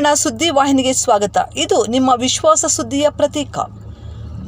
ಕಿರಣ ಸುದ್ದಿ ವಾಹಿನಿಗೆ ಸ್ವಾಗತ. ಇದು ನಿಮ್ಮ ವಿಶ್ವಾಸ ಸುದ್ದಿಯ ಪ್ರತೀಕ.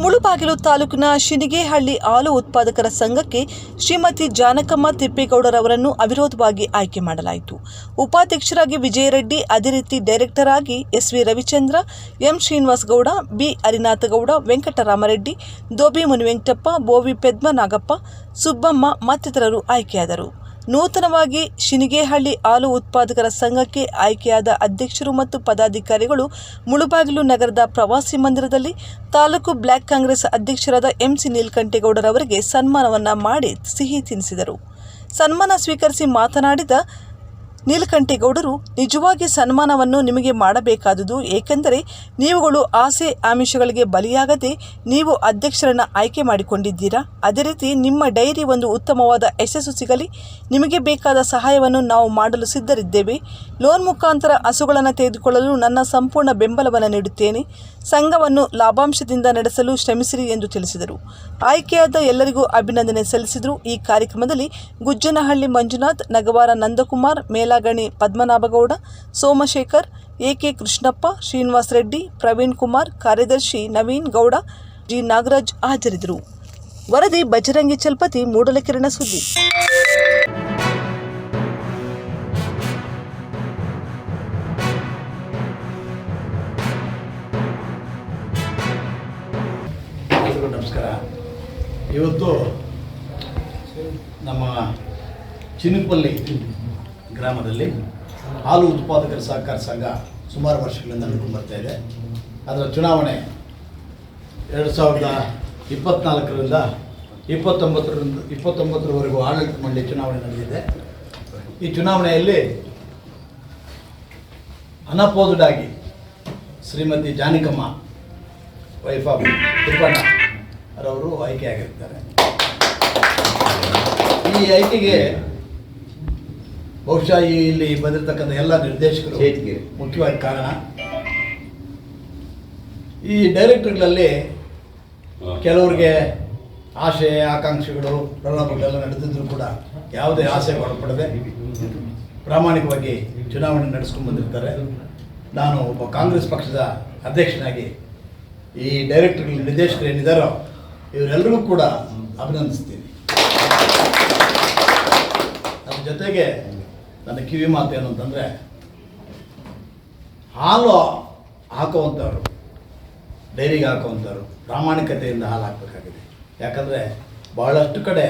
ಮುಳುಬಾಗಿಲು ತಾಲೂಕಿನ ಶಿನಿಗೇಹಳ್ಳಿ ಹಾಲು ಉತ್ಪಾದಕರ ಸಂಘಕ್ಕೆ ಶ್ರೀಮತಿ ಜಾನಕಮ್ಮ ತಿಪ್ಪೇಗೌಡರವರನ್ನು ಅವಿರೋಧವಾಗಿ ಆಯ್ಕೆ ಮಾಡಲಾಯಿತು. ಉಪಾಧ್ಯಕ್ಷರಾಗಿ ವಿಜಯರೆಡ್ಡಿ ಅದೇ ರೀತಿ ಡೈರೆಕ್ಟರ್ ಆಗಿ S V Ravichandra, M Srinivasagowda B Harinathagowda Venkataramareddy Dhobi Munivenkatappa, Bovi Pedmanagappa, Subbamma ಮತ್ತಿತರರು ಆಯ್ಕೆಯಾದರು. ನೂತನವಾಗಿ ಶಿನಿಗೇಹಳ್ಳಿ ಹಾಲು ಉತ್ಪಾದಕರ ಸಂಘಕ್ಕೆ ಆಯ್ಕೆಯಾದ ಅಧ್ಯಕ್ಷರು ಮತ್ತು ಪದಾಧಿಕಾರಿಗಳು ಮುಳುಬಾಗಿಲು ನಗರದ ಪ್ರವಾಸಿ ಮಂದಿರದಲ್ಲಿ ತಾಲೂಕು ಬ್ಲಾಕ್ ಕಾಂಗ್ರೆಸ್ ಅಧ್ಯಕ್ಷರಾದ ಎಂಸಿ ನೀಲಕಂಠೇಗೌಡರವರಿಗೆ ಸನ್ಮಾನವನ್ನು ಮಾಡಿ ಸಿಹಿ ತಿನ್ನಿಸಿದರು ಸನ್ಮಾನ ಸ್ವೀಕರಿಸಿ ಮಾತನಾಡಿದ ನೀಲಕಂಠೇಗೌಡರು ನಿಜವಾಗಿ ಸನ್ಮಾನವನ್ನು ನಿಮಗೆ ಮಾಡಬೇಕಾದುದು ಏಕೆಂದರೆ ನೀವುಗಳು ಆಸೆ ಆಮಿಷಗಳಿಗೆ ಬಲಿಯಾಗದೆ ನೀವು ಅಧ್ಯಕ್ಷರನ್ನು ಆಯ್ಕೆ ಮಾಡಿಕೊಂಡಿದ್ದೀರಾ? ಅದೇ ರೀತಿ ನಿಮ್ಮ ಡೈರಿ ಒಂದು ಉತ್ತಮವಾದ ಯಶಸ್ಸು ಸಿಗಲಿ. ನಿಮಗೆ ಬೇಕಾದ ಸಹಾಯವನ್ನು ನಾವು ಮಾಡಲು ಸಿದ್ಧರಿದ್ದೇವೆ. ಲೋನ್ ಮುಖಾಂತರ ಹಸುಗಳನ್ನು ತೆಗೆದುಕೊಳ್ಳಲು ನನ್ನ ಸಂಪೂರ್ಣ ಬೆಂಬಲವನ್ನು ನೀಡುತ್ತೇನೆ. ಸಂಘವನ್ನು ಲಾಭಾಂಶದಿಂದ ನಡೆಸಲು ಶ್ರಮಿಸಿರಿ ಎಂದು ತಿಳಿಸಿದರು. ಆಯ್ಕೆಯಾದ ಎಲ್ಲರಿಗೂ ಅಭಿನಂದನೆ ಸಲ್ಲಿಸಿದರು. ಈ ಕಾರ್ಯಕ್ರಮದಲ್ಲಿ ಗುಜ್ಜನಹಳ್ಳಿ ಮಂಜುನಾಥ್, ನಗವಾರ ನಂದಕುಮಾರ್ ಮೇಲಾಗಣಿ ಪದ್ಮನಾಭಗೌಡ, ಸೋಮಶೇಖರ್, ಎಕೆ ಕೃಷ್ಣಪ್ಪ, ಶ್ರೀನಿವಾಸ್ ರೆಡ್ಡಿ, ಪ್ರವೀಣ್ ಕುಮಾರ್, ಕಾರ್ಯದರ್ಶಿ ನವೀನ್ ಗೌಡ, ಜಿ ನಾಗರಾಜ್ ಹಾಜರಿದ್ದರು. ವರದಿ ಬಜರಂಗಿ ಚಲ್ಪತಿ ಮೂಡಲಕಿರಣ ಸುದ್ದಿ. ನಮಸ್ಕಾರ. ಇವತ್ತು ನಮ್ಮ ಚಿನ್ನಪಲ್ಲಿ ಗ್ರಾಮದಲ್ಲಿ ಹಾಲು ಉತ್ಪಾದಕರ ಸಹಕಾರ ಸಂಘ ಸುಮಾರು ವರ್ಷಗಳಿಂದ ನಡ್ಕೊಂಡು ಬರ್ತಾ ಇದೆ. ಅದರ ಚುನಾವಣೆ ಎರಡು ಸಾವಿರದ ಇಪ್ಪತ್ತ್ನಾಲ್ಕರಿಂದ ಇಪ್ಪತ್ತೊಂಬತ್ತರಿಂದ ಇಪ್ಪತ್ತೊಂಬತ್ತರವರೆಗೂ ಆಡಳಿತ ಮಂಡಳಿ ಚುನಾವಣೆ ನಡೆದಿದೆ. ಈ ಚುನಾವಣೆಯಲ್ಲಿ ಅನಪೋಸ್ಡ್ ಆಗಿ ಶ್ರೀಮತಿ ಜಾನಿಕಮ್ಮ ವೈಫ್ ಆಫ್ ತಿಪ್ಪಣ್ಣ ರವರು ಆಯ್ಕೆಯಾಗಿರ್ತಾರೆ. ಈ ಆಯ್ಕೆಗೆ ಬಹುಶಃ ಇಲ್ಲಿ ಬಂದಿರತಕ್ಕಂಥ ಎಲ್ಲ ನಿರ್ದೇಶಕರು ಮುಖ್ಯವಾದ ಕಾರಣ. ಈ ಡೈರೆಕ್ಟರ್ಗಳಲ್ಲಿ ಕೆಲವರಿಗೆ ಆಶೆ ಆಕಾಂಕ್ಷೆಗಳು ಪ್ರಣಾಮಗಳೆಲ್ಲ ನಡೆದಿದ್ರು ಕೂಡ ಯಾವುದೇ ಆಸೆ ಒಳಪಡದೆ ಪ್ರಾಮಾಣಿಕವಾಗಿ ಚುನಾವಣೆ ನಡೆಸ್ಕೊಂಡು ಬಂದಿರ್ತಾರೆ. ನಾನು ಒಬ್ಬ ಕಾಂಗ್ರೆಸ್ ಪಕ್ಷದ ಅಧ್ಯಕ್ಷನಾಗಿ ಈ ಡೈರೆಕ್ಟರ್ಗಳು ನಿರ್ದೇಶಕರು ಏನಿದ್ದಾರೋ ಇವರೆಲ್ಲರಿಗೂ ಕೂಡ ಅಭಿನಂದಿಸ್ತೀನಿ. ಅದ್ರ ಜೊತೆಗೆ ನನ್ನ ಕಿವಿ ಮಾತು ಏನು ಅಂತಂದರೆ, ಹಾಲು ಹಾಕುವಂಥವ್ರು, ಡೈರಿಗೆ ಹಾಕುವಂಥವ್ರು, ಪ್ರಾಮಾಣಿಕತೆಯಿಂದ ಹಾಲು ಹಾಕಬೇಕಾಗಿದೆ. ಯಾಕಂದರೆ ಭಾಳಷ್ಟು ಕಡೆ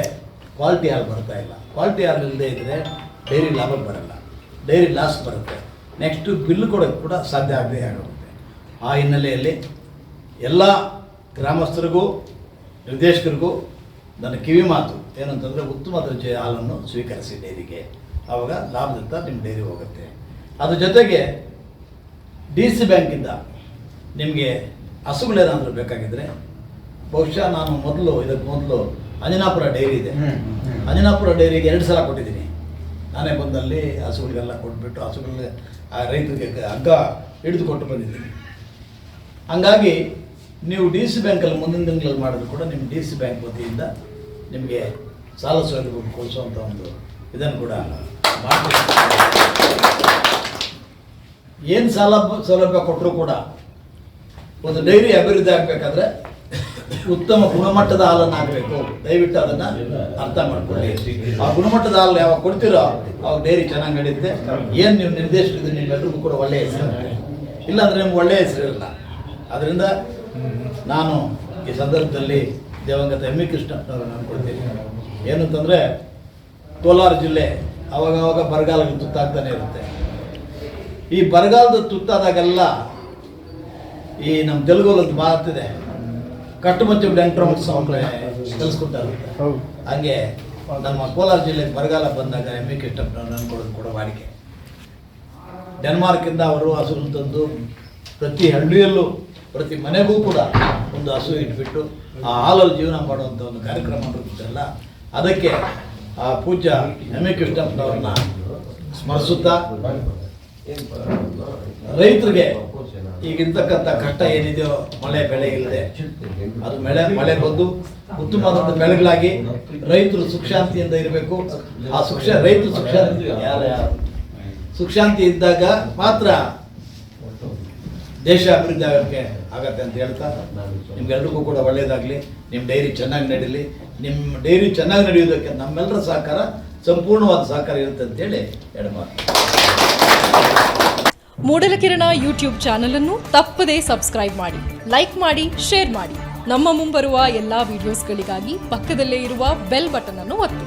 ಕ್ವಾಲಿಟಿ ಹಾಲು ಬರ್ತಾ ಇಲ್ಲ. ಕ್ವಾಲಿಟಿ ಹಾಲು ಇಲ್ಲದೆ ಇದ್ದರೆ ಡೈರಿ ಲಾಭ ಬರಲ್ಲ. ಡೈರಿ ಲಾಸ್ ಬರುತ್ತೆ. ನೆಕ್ಸ್ಟು ಬಿಲ್ ಕೊಡೋಕ್ಕೆ ಕೂಡ ಸಾಧ್ಯ ಆಗದೆ ಆಗುತ್ತೆ ಆ ಹಿನ್ನೆಲೆಯಲ್ಲಿ ಎಲ್ಲ ಗ್ರಾಮಸ್ಥರಿಗೂ, ನಿರ್ದೇಶಕರಿಗೂ ನನ್ನ ಕಿವಿ ಮಾತು ಏನಂತಂದರೆ ಉತ್ತಮ ದರ್ಜೆಯ ಹಾಲನ್ನು ಸ್ವೀಕರಿಸಿ ಡೈರಿಗೆ. ಆವಾಗ ಲಾಭದಂತ ನಿಮ್ಮ ಡೈರಿ ಹೋಗುತ್ತೆ. ಅದ್ರ ಜೊತೆಗೆ ಡಿ ಸಿ ಬ್ಯಾಂಕಿಂದ ನಿಮಗೆ ಹಸುಗಳೇನಾದರೂ ಬೇಕಾಗಿದ್ದರೆ ಬಹುಶಃ ನಾನು ಮೊದಲು ಇದಕ್ಕೆ ಮೊದಲು ಅಂಜನಾಪುರ ಡೈರಿ ಇದೆ. ಅಂಜನಾಪುರ ಡೈರಿಗೆ ಎರಡು ಸಲ ಕೊಟ್ಟಿದ್ದೀನಿ. ನಾನೇ ಬಂದಲ್ಲಿ ಹಸುಗಳಿಗೆಲ್ಲ ಕೊಟ್ಬಿಟ್ಟು ಹಸುಗಳಿಗೆ ಆ ರೈತರಿಗೆ ಹಗ್ಗ ಹಿಡಿದು ಕೊಟ್ಟು ಬಂದಿದ್ದೀನಿ. ಹಂಗಾಗಿ ನೀವು ಡಿ ಸಿ ಬ್ಯಾಂಕಲ್ಲಿ ಮುಂದಿನ ತಿಂಗಳಲ್ಲಿ ಮಾಡಿದ್ರು ಕೂಡ ನಿಮ್ಮ ಡಿ ಸಿ ಬ್ಯಾಂಕ್ ವತಿಯಿಂದ ನಿಮಗೆ ಸಾಲ ಸೌಲಭ್ಯ ಕೊಡಿಸುವಂಥ ಒಂದು ಇದನ್ನು ಕೂಡ ಏನು ಸಾಲ ಸೌಲಭ್ಯ ಕೊಟ್ಟರು ಕೂಡ ಒಂದು ಡೈರಿ ಅಭಿವೃದ್ಧಿ ಆಗಬೇಕಾದ್ರೆ ಉತ್ತಮ ಗುಣಮಟ್ಟದ ಹಾಲನ್ನು ಆಗಬೇಕು ದಯವಿಟ್ಟು ಅದನ್ನು ಅರ್ಥ ಮಾಡ್ಕೊಳ್ಳಿ. ಆ ಗುಣಮಟ್ಟದ ಹಾಲು ಯಾವಾಗ ಕೊಡ್ತೀರೋ ಅವಾಗ ಡೈರಿ ಚೆನ್ನಾಗಿ ನಡೆಯುತ್ತೆ ಏನು ನೀವು ನಿರ್ದೇಶಿಸಿದ್ರೆ ನಿಮ್ಮೆಲ್ಲರಿಗೂ ಕೂಡ ಒಳ್ಳೆಯ ಹೆಸರು. ಇಲ್ಲಾಂದ್ರೆ ನಿಮ್ಗೆ ಒಳ್ಳೆಯ ಹೆಸರು ಇರಲ್ಲ ಅದರಿಂದ ನಾನು ಈ ಸಂದರ್ಭದಲ್ಲಿ ದೇವಂಗತ ಎಂ ಕೃಷ್ಣ ಅವರನ್ನು ಅನ್ಕೊಳ್ತೀನಿ. ಏನು ಕೋಲಾರ ಜಿಲ್ಲೆ ಅವಾಗವಾಗ ಬರಗಾಲಕ್ಕೆ ತುತ್ತಾಗ್ತಾನೆ ಇರುತ್ತೆ. ಈ ಬರಗಾಲದ ತುತ್ತಾದಾಗೆಲ್ಲ ಈ ನಮ್ಮ ತೆಲುಗಲ್ಲಿ ಮಾತಿದೆ ಕಟ್ಟು ಮಚ್ಚು ಡಂಟ್ರ ಕಲಿಸ್ಕೊಡ್ತಾ ಇರುತ್ತೆ ಹಾಗೆ ನಮ್ಮ ಕೋಲಾರ ಜಿಲ್ಲೆಗೆ ಬರಗಾಲ ಬಂದಾಗ ಎಂ ಇ ಕೃಷ್ಣಪ್ಪನವ್ರನ್ನ ಕೊಡೋದು ಕೂಡ ವಾಡಿಕೆ. ಡೆನ್ಮಾರ್ಕಿಂದ ಅವರು ಹಸುವನ್ನು ತಂದು ಪ್ರತಿ ಹಳ್ಳಿಯಲ್ಲೂ, ಪ್ರತಿ ಮನೆಗೂ ಕೂಡ ಒಂದು ಹಸು ಇಟ್ಬಿಟ್ಟು ಆ ಹಾಲಲ್ಲಿ ಜೀವನ ಮಾಡುವಂಥ ಒಂದು ಕಾರ್ಯಕ್ರಮ ಅದಕ್ಕೆ ಆ ಪೂಜ್ಯ ಎಂ ಎ ಕೃಷ್ಣಪ್ಪನವ್ರನ್ನ ಸ್ಮರಿಸುತ್ತಾ, ರೈತರಿಗೆ ಈಗಿರ್ತಕ್ಕಂಥ ಕಷ್ಟ ಏನಿದೆಯೋ ಮಳೆ ಬೆಳೆ ಇಲ್ಲದೆ, ಅದು ಮಳೆ ಮಳೆ ಬಂದು ಉತ್ತಮವಾದಂಥ ಬೆಳೆಗಳಾಗಿ ರೈತರು ಸುಖಶಾಂತಿಯಿಂದ ಇರಬೇಕು. ಆ ಸುಖ ರೈತರು ಸುಖಶಾಂತಿ ಯಾರ ಸುಖಶಾಂತಿ ಇದ್ದಾಗ ಮಾತ್ರ ದೇಶ ಅಭಿವೃದ್ಧಿ ಆಗೋಕ್ಕೆ ಆಗತ್ತೆ ಅಂತ ಹೇಳ್ತಾ, ನಿಮ್ಗೆಲ್ರಿಗೂ ಕೂಡ ಒಳ್ಳೆಯದಾಗಲಿ ನಿಮ್ಮ ಡೈರಿ ಚೆನ್ನಾಗಿ ನಡೀಲಿ. ನಿಮ್ಮ ಡೈರಿ ಚೆನ್ನಾಗಿ ನಡೆಯುವುದಕ್ಕೆ ನಮ್ಮೆಲ್ಲರ ಸಹಕಾರ, ಸಂಪೂರ್ಣವಾದ ಸಹಕಾರ ಇರುತ್ತೆ ಅಂತೇಳಿ ಮೂಡಲ ಮೂಡಲಕಿರಣ ಯೂಟ್ಯೂಬ್ ಚಾನಲ್ ಅನ್ನು ತಪ್ಪದೇ ಸಬ್ಸ್ಕ್ರೈಬ್ ಮಾಡಿ, ಲೈಕ್ ಮಾಡಿ, ಶೇರ್ ಮಾಡಿ. ನಮ್ಮ ಮುಂಬರುವ ಎಲ್ಲಾ ವಿಡಿಯೋಸ್ಗಳಿಗಾಗಿ ಪಕ್ಕದಲ್ಲೇ ಇರುವ ಬೆಲ್ ಬಟನ್ ಅನ್ನು ಒತ್ತಿ.